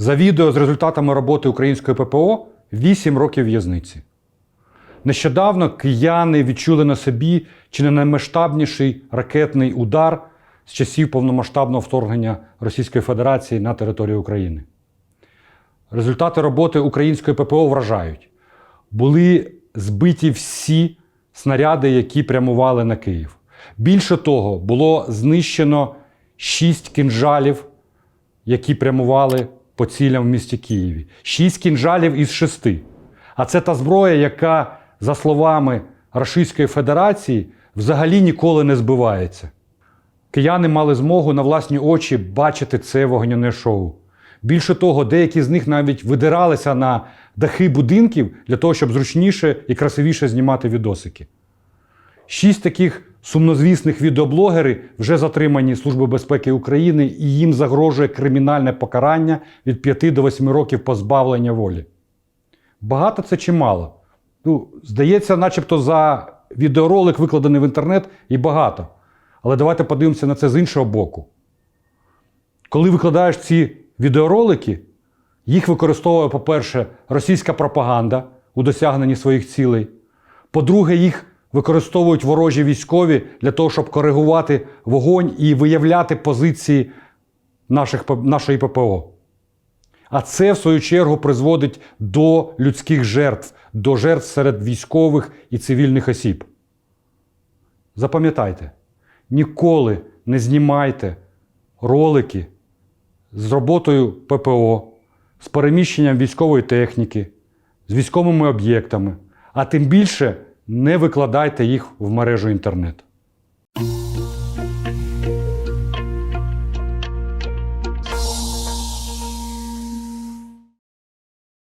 За відео з результатами роботи української ППО 8 років в'язниці. Нещодавно кияни відчули на собі чи не наймасштабніший ракетний удар з часів повномасштабного вторгнення Російської Федерації на територію України. Результати роботи української ППО вражають. Були збиті всі снаряди, які прямували на Київ. Більше того, було знищено 6 кінжалів, які прямували по цілям в місті Києві. 6 кінжалів із 6. А це та зброя, яка, за словами Російської Федерації, взагалі ніколи не збивається. Кияни мали змогу на власні очі бачити це вогняне шоу. Більше того, деякі з них навіть видиралися на дахи будинків для того, щоб зручніше і красивіше знімати відосики. Шість таких сумнозвісних відеоблогери вже затримані Службою безпеки України і їм загрожує кримінальне покарання від 5 до 8 років позбавлення волі. Багато це чи мало? Ну, здається, начебто за відеоролик, викладений в інтернет, і багато. Але давайте подивимося на це з іншого боку. Коли викладаєш ці відеоролики, їх використовує, по-перше, російська пропаганда у досягненні своїх цілей. По-друге, їх використовують ворожі військові для того, щоб коригувати вогонь і виявляти позиції наших, нашої ППО. А це, в свою чергу, призводить до людських жертв, до жертв серед військових і цивільних осіб. Запам'ятайте, ніколи не знімайте ролики з роботою ППО, з переміщенням військової техніки, з військовими об'єктами, а тим більше не викладайте їх в мережу інтернет.